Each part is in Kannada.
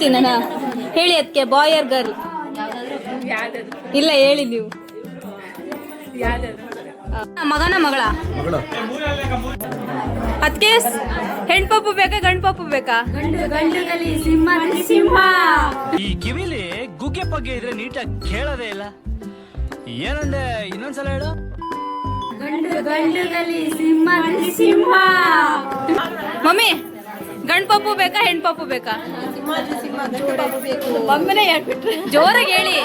Okay bye R girl. ಇಲ್ಲ ಹೇಳಿ ನೀವು. ಮಗನ ಮಗಳ? ಅದಕ್ಕೆ ಹೆಣ್ಪಪ್ಪು ಬೇಕಾ ಗಂಡ್ಪಪ್ಪು ಬೇಕಾ? ಈ ಕಿವಿಲಿ ಗುಗ್ಗೆ ಪಗ್ಗೆ ಇದ್ರೆ ನೀಟಾಗಿ ಕೇಳೋದೇ ಇಲ್ಲ. ಏನಂದೆ ಇನ್ನೊಂದ್ಸಲ ಹೇಳು. ಮಮ್ಮಿ ಗಂಡ್ಪಪ್ಪು ಬೇಕಾ ಹೆಣ್ಪಪ್ಪು ಬೇಕಾ? ಒಮ್ಮೆನೆ ಹೇಳ್ಬಿಟ್ರೆ. ಜೋರಾಗಿ ಹೇಳಿ.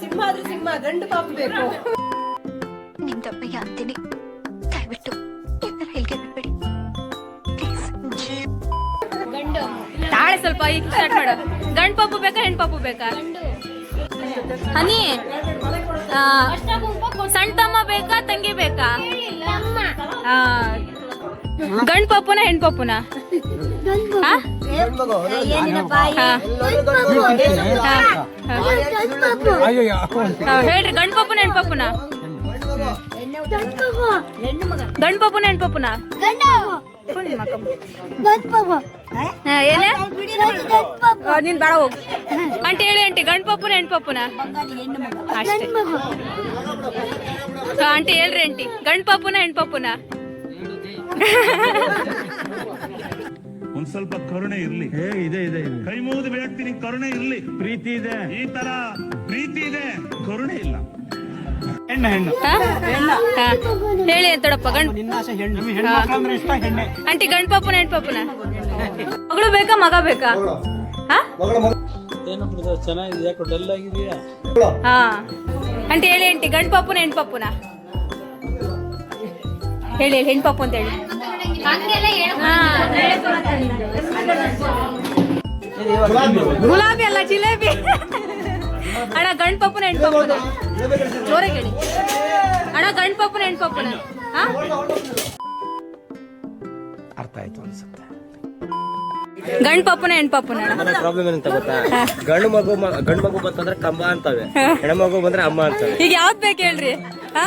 ಸಿಂಹಾದ್ರೂ ಸಿಂಹ ಗಂಡು ಪಾಪ ಬೇಕು. ನಿಮ್ ತಪ್ಪಿಗೆ ಅಂತೀನಿ. ದಯವಿಟ್ಟು ಹೇಳಿಕೆ ಬಿಟ್ಬಿಡಿ ಪ್ಲೀಸ್ ತಾಳೆ ಸ್ವಲ್ಪ ಈಗ ಸ್ಟಾರ್ಟ್ ಮಾಡು. ಪಾಪು ಬೇಕಾ ಹೆಣ್ಪಪ್ಪು ಬೇಕಾ? ಹನಿ ಸಣ್ಣ ತಮ್ಮ ಬೇಕಾ ತಂಗಿ ಬೇಕಾ? ಗಂಡು ಪಾಪುನ ಹೆಣ್ಣು ಪಾಪುನ? ಹೇಳ್ರಿ ಹೆಣ್ಪಪ್ಪುನ ಗಂಡ್ಪಪ್ಪುನ ಹೆಣ್ಪಪ್ಪುನ ಹಾ, ಏನೇ? ಆ, ನೀನ್ ಬೇಡ ಹೋಗು. ಆಂಟಿ ಹೇಳಿ ಆಂಟಿ ಗಂಡ್ಪಪ್ಪುನ ಹೆಣ್ಪಪ್ಪುನ ಅಷ್ಟೇ. ಅಂಟಿ ಆಂಟಿ ಹೇಳ್ರಿ ಆಂಟಿ. ಗಂಡ್ಪಪ್ಪುನ ಹೆಣ್ಪಪ್ಪುನ ಒಂದ್ ಸ್ವಲ್ಪ ಕರುಣೆ ಇರ್ಲಿ. ಇದೆ ಇದೆ ಕೈ ಮುಗಿದು ಬೇಡ್ತೀನಿ ಕರುಣೆ ಇರ್ಲಿ. ಪ್ರೀತಿ ಇದೆ. ಈ ತರ ಪ್ರೀತಿ ಇದೆ ಕರುಣೆ ಇಲ್ಲ. ಹಾ? ಹಾ. ಹೇಳಿ ಅಂತಡಪ್ಪ ಗಂಡ್ ಆಂಟಿ ಗಂಡ್ಪಪ್ಪುನ ಹೆಣ್ಪಪ್ಪುನ ಮಗಳು ಬೇಕಾ ಮಗ ಬೇಕಾ? ಹಾ? ಏನು ಚೆನ್ನಾಗಿದೆ ಯಾಕೆ ಡಲ್ ಆಗಿದೆಯಾ ಹಾ. ಆಂಟಿ ಹೇಳಿ ಆಂಟಿ ಗಣಪಪ್ಪನ ಹೆಣ್ಪಪ್ಪುನ ಹೇಳಿ ಹೇಳಿ ಹೆಣ್ಪಪ್ಪು ಅಂತ ಹೇಳಿ. ಗುಲಾಬಿ ಅಲ್ಲ ಜಿಲೇಬಿ. ಅಣ್ಣ ಗಂಡ್ಪಪ್ಪನ ಹೆಣ್ಪಪ್ಪುನ ಜೋರಾಗಿ ಹೇಳಿ ಅಣ್ಣ ಗಂಡ್ಪಪ್ಪನ ಹೆಣ್ ಪಪ್ಪನ. ಅರ್ಥ ಆಯ್ತು ಅನ್ಸುತ್ತೆ. ಗಂಡ್ಪಪ್ಪನ ಹೆಣ್ ಪಪ್ಪನ ಪ್ರಾಬ್ಲಮ್ ಏನಂತ ಗೊತ್ತಾ? ಗಂಡು ಮಗು ಗಂಡು ಮಗು ಬಂತಂದ್ರೆ ಕಂಬ ಅಂತವೆ. ಹೆಣ್ಮಗು ಬಂದ್ರೆ ಅಮ್ಮ ಅಂತವೆ. ಈಗ ಯಾವ್ದು ಬೇಕು ಹೇಳ್ರಿ? ಹಾ?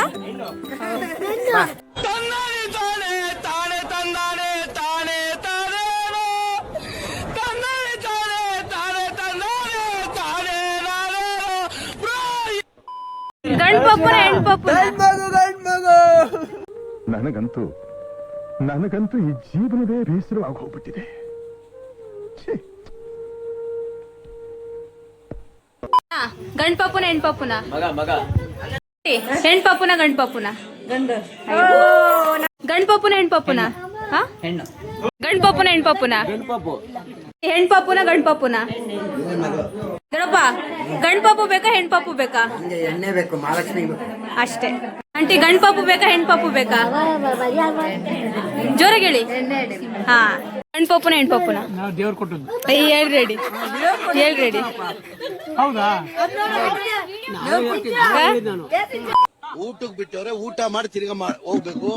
ನನಗಂತೂ ನನಗಂತೂ ಈ ಜೀವನವೇ ಬೇಸರವಾಗಿ ಹೋಗ್ಬಿಟ್ಟಿದೆ. ಛೀ. ಹಾ, ಗಂಡ್ಪಪ್ಪನ ಹೆಣ್ಪಪ್ಪುನ ಮಗ ಮಗ. ಹೆಣ್ಪಪ್ಪುನ ಗಂಡ್ಪಪ್ಪುನ ಗಂಡ್ಪಪ್ಪುನ ಹೆಣ್ಪಪ್ಪುನ ಹಾ ಹೆಣ್ಣು. ಗಂಡ್ಪಪ್ಪುನ ಹೆಣ್ಪಪ್ಪುನ ಹೆಣ್ಪಾಪು ಹೆಣ್ಪಪ್ಪುನ ಗಂಡ್ಪಪ್ಪುನ ದೊಡ್ಡಪ್ಪ ಪಾಪು ಬೇಕಾ ಹೆಣ್ಪಾಪು ಬೇಕಾ? ಎಣ್ಣೆ ಬೇಕು ಮಹಾಲಕ್ಷ್ಮಿ ಅಷ್ಟೇ. ಆಂಟಿ ಗಂಡ್ಪಪ್ಪು ಬೇಕಾ ಹೆಣ್ಪಾಪು ಬೇಕಾ? ಜೋರಾಗಿ ಹೇಳಿ. ಹಾ. ಗಣಪಾಪುನ ಹೆಣ್ಪಾಪುನ? ದೇವ್ರು ಕೊಟ್ಟದ್ದು. ಅಯ್ಯ ಹೇಳ್ ರೆಡಿ. ಹೇಳ್ ರೆಡಿ. ಹೌದಾ? ಊಟಕ್ಕೆ ಬಿಟ್ಟವ್ರೆ ಊಟ ಮಾಡಿ ತಿರ್ಗಾ ಹೋಗ್ಬೇಕು.